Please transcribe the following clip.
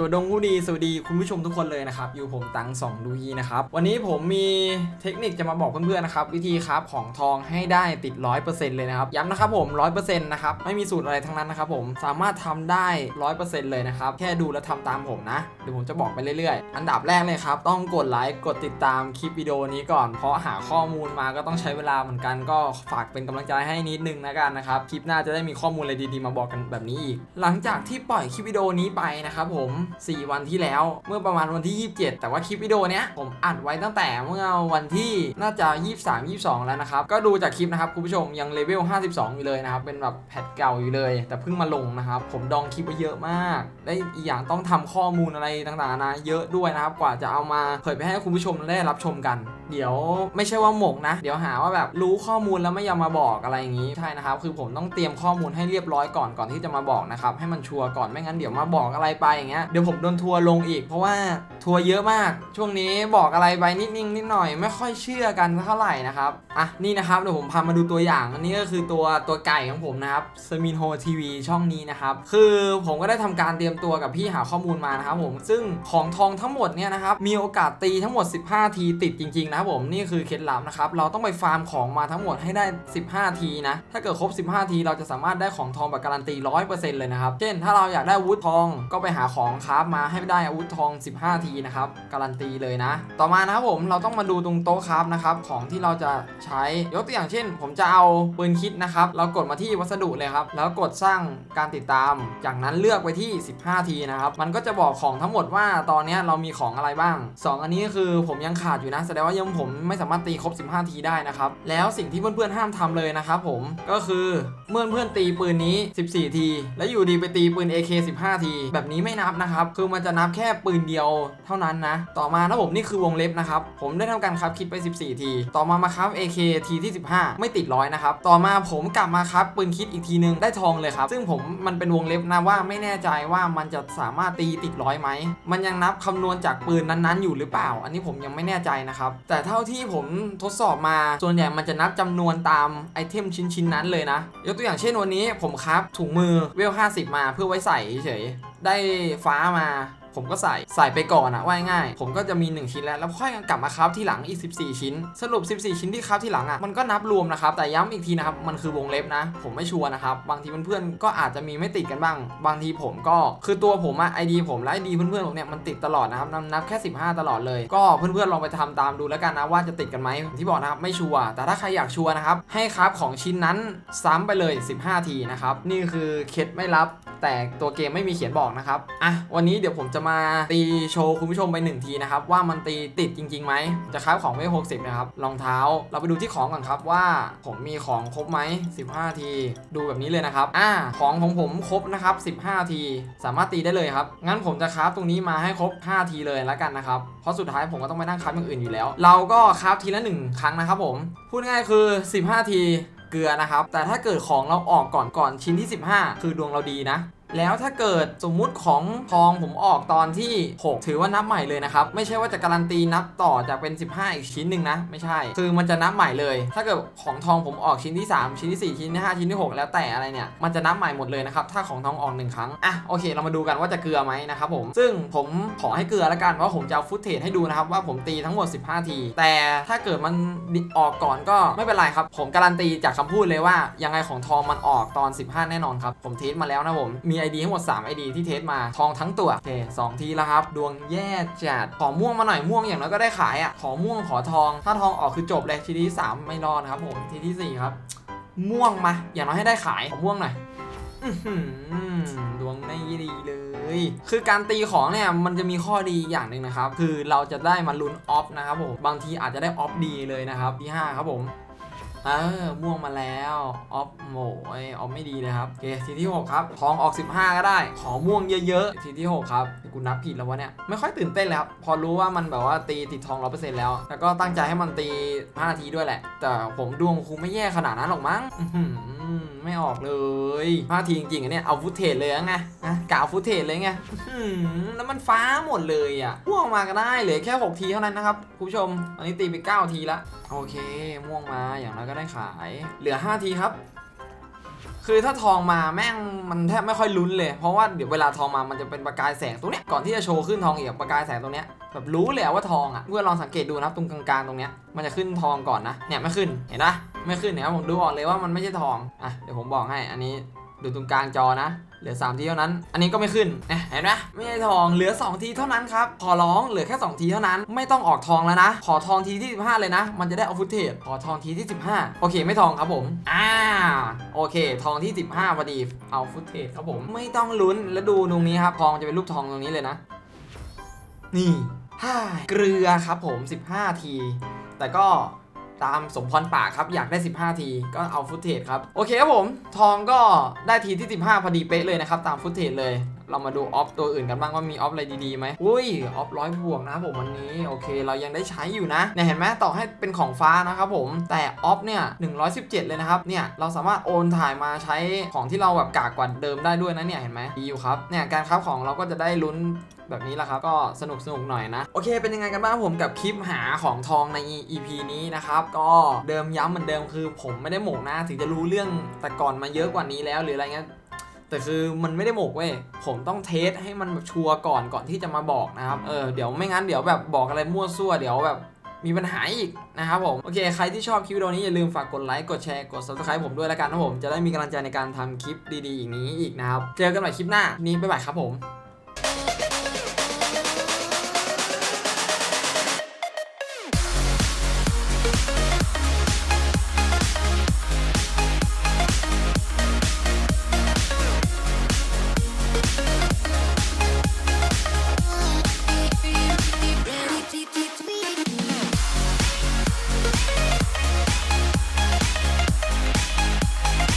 สวัสดีผู้ดีสวัสดีคุณผู้ชมทุกคนเลยนะครับ อยู่ผมตังสองดูฮีนะครับ วันนี้ผมมีเทคนิคจะมาบอกเพื่อนๆนะครับ วิธีครับของทองให้ได้ติด 100%เลยนะครับ ย้ำนะครับผม 100%นะครับ ไม่มีสูตรอะไรทั้งนั้นนะครับผมสามารถทำได้ 100%เลยนะครับ แค่ดูและทำตามผมนะเดี๋ยวผมจะบอกไปเรื่อยๆ อันดับแรกเลยครับ ต้องกดไลค์กดติดตามคลิปวิดีโอนี้ก่อน เพราะหาข้อมูลมาก็ต้องใช้เวลาเหมือนกันก็ฝากเป็นกำลังใจให้นิดนึงนะกันนะครับคลิปหน้าจะได้มีข้อมูลอะไรดีๆ มาบอกกันแบบนี้อีก หลังจากที่ปล่อยคลิปวิดีโอนี้ไปนะครับผม4 วันที่แล้ว เมื่อประมาณวันที่ 27 แต่ว่าคลิปวิดีโอเนี้ยผมอัดไว้ตั้งแต่เมื่อวันที่น่าจะ 23 22 แล้วนะครับ ก็ดูจากคลิปนะครับคุณผู้ชมยังเลเวล 52 อยู่เลยนะครับ เป็นแบบแพทเก่าอยู่เลย แต่เพิ่งมาลงนะครับ ผมดองคลิปไว้เยอะมาก และอีกอย่างต้องทำข้อมูลอะไรต่างๆนะเยอะด้วยนะครับ กว่าจะเอามาเผยไปให้คุณผู้ชมได้รับชมกัน เดี๋ยวไม่ใช่ว่าหมกนะ เดี๋ยวหาว่าแบบรู้ข้อมูลแล้วไม่ยอมมาบอกอะไรอย่างนี้ใช่นะครับ คือผมต้องเตรียมข้อมูลให้เรียบร้อยก่อนก่อนที่จะมาบอกนะครับให้มันชัวร์ก่อนไม่งั้นเดี๋ยวมาบอกอะไรไปอย่างเงี้ยเดี๋ยวผมโดนทัวลงอีก เพราะว่าทัวเยอะมาก ช่วงนี้บอกอะไรไปนิดนิดนิดหน่อยไม่ค่อยเชื่อกันเท่าไหร่นะครับ อะนี่นะครับเดี๋ยวผมพามาดูตัวอย่าง อันนี้ก็คือตัวตัวไก่ของผมนะครับสมินโฮทีวีช่องนี้นะครับ คือผมก็ได้ทำการเตรียมตัวกับพี่หาข้อมูลมานะครับผม ซึ่งของทองทั้งหมดเนี่ยนะครับมีโอกาสตีทั้งหมด 15 ทีติดจริงๆนะครับผมนี่คือเคล็ดลับนะครับเราต้องไปฟาร์มของมาทั้งหมดให้ได้ 15 ทีนะถ้าเกิดครบ 15 ที เราจะสามารถได้ของทองแบบการันตี100%เลยนะครับเช่น ถ้าเราอยากได้วุธทองก็ไปหาของคราฟมาให้ได้อาวุธทอง 15 ทีนะครับการันตีเลยนะ ต่อมานะครับผมเราต้องมาดูตรงโต๊ะคราฟนะครับของที่เราจะใช้ยกตัวอย่างเช่น ผมจะเอาปืนคิดนะครับเรากดมาที่วัสดุเลยครับแล้วกดสร้างการติดตาม จากนั้นเลือกไปที่ 15 ทีนะครับมันก็จะบอกของทั้งหมดว่าตอนนี้เรามีของอะไรบ้าง 2 อันนี้ก็คือผมยังขาดอยู่นะแสดงว่ายังผมไม่สามารถตีครบ 15 ทีได้นะครับแล้วสิ่งที่เพื่อนๆห้ามทำเลยนะครับผมก็คือเมื่อเพื่อนตีปืนนี้ 14 ที แล้วอยู่ดีไปตีปืน AK 15 ที แบบนี้ไม่นับนะครับ คือมันจะนับแค่ปืนเดียวเท่านั้นนะ ต่อมานะผมนี่คือวงเล็บนะครับ ผมได้ทำการครับคิดไป 14 ที ต่อมามาครับ AK ทีที่ 15 ไม่ติดร้อยนะครับ ต่อมาผมกลับมาครับปืนคิดอีกทีนึงได้ทองเลยครับ ซึ่งผมมันเป็นวงเล็บนะว่าไม่แน่ใจว่ามันจะสามารถตีติดร้อยไหม มันยังนับคำนวณจากปืนนั้นๆ อยู่หรือเปล่า อันนี้ผมยังไม่แน่ใจนะครับ แต่เท่าที่ผมทดสอบมา ส่วนใหญ่มันจะนับจำนวนตามไอเทมชิ้นๆนั้นเลยนะ ยกตัวอย่างเช่นวันนี้ผมครับถุงมือเวล 50 มาเพื่อไว้ใส่เฉยได้ฟ้ามา ผมก็ใส่ใส่ไปก่อนอะว่าง่ายผมก็จะมี 1 ชิ้นแล้ว แล้วค่อยกลับมาครับที่หลังอีก 14 ชิ้น สรุป 14 ชิ้นที่ครับที่หลังอะมันก็นับรวมนะครับ แต่ย้ำอีกทีนะครับ มันคือวงเล็บนะ ผมไม่ชัวร์นะครับ บางทีเพื่อนๆก็อาจจะมีไม่ติดกันบ้าง บางทีผมก็คือตัวผมอะไอดีผมและไอดีเพื่อนๆผมเนี่ยมันติดตลอดนะครับนับแค่ 15 ตลอดเลย ก็เพื่อนๆลองไปทำตามดูแล้วกันนะว่าจะติดกันไหมที่บอกนะครับไม่ชัวร์แต่ถ้าใครอยากชัวร์นะครับให้ครับของชิ้นนั้นซ้ำไปเลย 15 ทีนะครับนี่คือเคล็ดไม่ลับ แต่ตัวเกมไม่มีเขียนบอกนะครับอะวันนี้เดี๋ยวผมจะะมาตีโชว์คุณผู้ชมไปหนึ่งทีนะครับ ว่ามันตีติดจริงๆไหมจะครับของไม่หกสิบนะครับรองเท้าเราไปดูที่ของก่อนครับว่าผมมีของครบไหม15 ที ดูแบบนี้เลยนะครับอ่าของของผมครบนะครับ 15 ที สามารถตีได้เลยครับงั้นผมจะคราฟตรงนี้มาให้ครบ 5 ทีเลยแล้วกันนะครับเพราะสุดท้ายผมก็ต้องไปนั่งคราฟอย่างอื่นอยู่แล้ว เราก็คราฟทีละ 1 ครั้งนะครับผมพูดง่ายคือ 15 ทีเกลือนะครับ แต่ถ้าเกิดของเราออกก่อนก่อนชิ้นที่ 15 คือดวงเราดีนะ แล้วถ้าเกิดสมมุติของทองผมออกตอนที่ 6 ถือว่านับใหม่เลยนะครับ ไม่ใช่ว่าจะการันตีนับต่อจากเป็น 15 อีกชิ้นหนึ่งนะ ไม่ใช่ คือมันจะนับใหม่เลย ถ้าเกิดของทองผมออกชิ้นที่ 3 ชิ้นที่ 4 ชิ้นที่ 5 ชิ้นที่ 6 แล้วแต่อะไรเนี่ย มันจะนับใหม่หมดเลยนะครับ ถ้าของทองออกหนึ่งครั้ง อะโอเค เรามาดูกันว่าจะเกลือไหมนะครับผม ซึ่งผมขอให้เกลือล้วกันเพราะผมจะเอาฟุตเทจให้ดูนะครับว่าผมตีทั้งหมด 15 ที แต่ถ้าเกิดมันออกก่อนก็ไม่เป็นไรครับ ผมการันตีจากคำพูดเลยว่ายังไงของทองมันออกตอน 15 แน่นอนครับผมเทสมาแล้วนะผมมี ID ทั้งหมด 3 ID ที่เทสมาทองทั้งตัวโอเคสองทีแล้วครับ ดวงแย่จัดขอม่วงมาหน่อยม่วงอย่างน้อยก็ได้ขายอะขอม่วงขอทอง ถ้าทองออกคือจบเลยทีที่ 3 ไม่รอดครับผมทีที่ 4 ครับ ม่วงมา อย่างน้อยให้ได้ขายขอม่วงหน่อยดวงไม่ดีเลย คือการตีของเนี่ยมันจะมีข้อดีอย่างหนึ่งนะครับ คือเราจะได้มาลุ้นออฟนะครับผม บางทีอาจจะได้ออฟดีเลยนะครับที่ 5 ครับผม เออม่วงมาแล้วออฟโหมยออฟไม่ดีเลยครับโอเคทีที่ 6 ครับทองออก 15 ก็ได้ ขอม่วงเยอะๆ ทีที่ 6 ครับกูนับผิดแล้ววะเนี่ย ไม่ค่อยตื่นเต้นเลยครับพอรู้ว่ามันแบบว่าตีติดทอง 100%แล้ว แล้วก็ตั้งใจให้มันตี 5 นาทีด้วยแหละ แต่ผมดวงคงไม่แย่ขนาดนั้นหรอกมั้งไม่ออกเลย5นาทีจริงๆอันเนี้ยเอาฟุตเทจเลยไงนะกะเอาฟุตเทจเลยไงแล้วมันฟ้าหมดเลยอะม่วงมาก็ได้เหลือแค่ 6 ทีเท่านั้นนะครับคุณผู้ชมอันนี้ตีไป 9 ทีละโอเคม่วงมาอย่างน้อยก็ได้ขาย เหลือ 5 ทีครับ คือถ้าทองมาแม่งมันแทบไม่ค่อยลุ้นเลย เพราะว่าเดี๋ยวเวลาทองมามันจะเป็นประกายแสงตรงเนี้ยก่อนที่จะโชว์ขึ้นทองอีกประกายแสงตรงเนี้ยแบบรู้เลยว่าทองอะเพื่อนลองสังเกตดูนะตรงกลางๆตรงเนี้ยมันจะขึ้นทองก่อนนะเนี่ยไม่ขึ้นเห็นปะไม่ขึ้นเนี่ยผมดูออกเลยว่ามันไม่ใช่ทองอะเดี๋ยวผมบอกให้อันนี้ ดูตรงกลางจอนะ เหลือ 3 ทีเท่านั้น อันนี้ก็ไม่ขึ้นเห็นไหมไม่ใช่ทองเหลือ 2 ทีเท่านั้นครับ ขอร้องเหลือแค่ 2 ทีเท่านั้น ไม่ต้องออกทองแล้วนะ ขอทองทีที่ 15 เลยนะ มันจะได้เอาฟุตเทจขอทองทีที่ 15 โอเค ไม่ทองครับผม อ่า โอเค ทองที่ 15พอดีเอาฟุตเทจครับผม ไม่ต้องลุ้น แล้วดูตรงนี้ครับ ทองจะเป็นรูปทองตรงนี้เลยนะ นี่ฮ่าเกลือครับผม 15 ที แต่ก็ ตามสมพรปากครับ อยากได้ 15 ทีก็เอาฟุตเทจครับ โอเคครับผม ทองก็ได้ทีที่ 15 พอดีเป๊ะเลยนะครับ ตามฟุตเทจเลย เรามาดูออฟตัวอื่นกันบ้างว่ามีออฟอะไรดีๆไหมอุ้ยออฟร้อยบวกนะครับผมวันนี้โอเค เรายังได้ใช้อยู่นะเนี่ยเห็นไหมต่อให้เป็นของฟ้านะครับผมแต่ออฟเนี่ย117 เลยนะครับเนี่ยเราสามารถโอนถ่ายมาใช้ของที่เราแบบกากกว่าเดิมได้ด้วยนะเนี่ยเห็นไหมดีอยู่ครับเนี่ยการคราของเราก็จะได้ลุ้นแบบนี้แหละครับ ก็สนุกสนุกหน่อยนะ โอเคเป็นยังไงกันบ้างผมกับคลิปหาของทองใน EP นี้นะครับ ก็เดิมย้ำเหมือนเดิมคือ ผมไม่ได้หมกนะ ถึงจะรู้เรื่องแต่ก่อนมาเยอะกว่านี้แล้วหรืออะไรเงี้ย แต่คือมันไม่ได้หมกเว้ยผมต้องเทสให้มันแบบชัวร์ก่อนก่อนที่จะมาบอกนะครับเออเดี๋ยวไม่งั้นเดี๋ยวแบบบอกอะไรมั่วซั่วเดี๋ยวแบบมีปัญหาอีกนะครับผม โอเค ใครที่ชอบคลิปวิดีโอนี้ อย่าลืมฝากกดไลค์ กดแชร์ กด subscribe ผมด้วยละกันนะผม จะได้มีกำลังใจในการทำคลิปดีๆอย่างนี้อีกนะครับ เจอกันใหม่คลิปหน้า นี้บ๊ายบายครับผม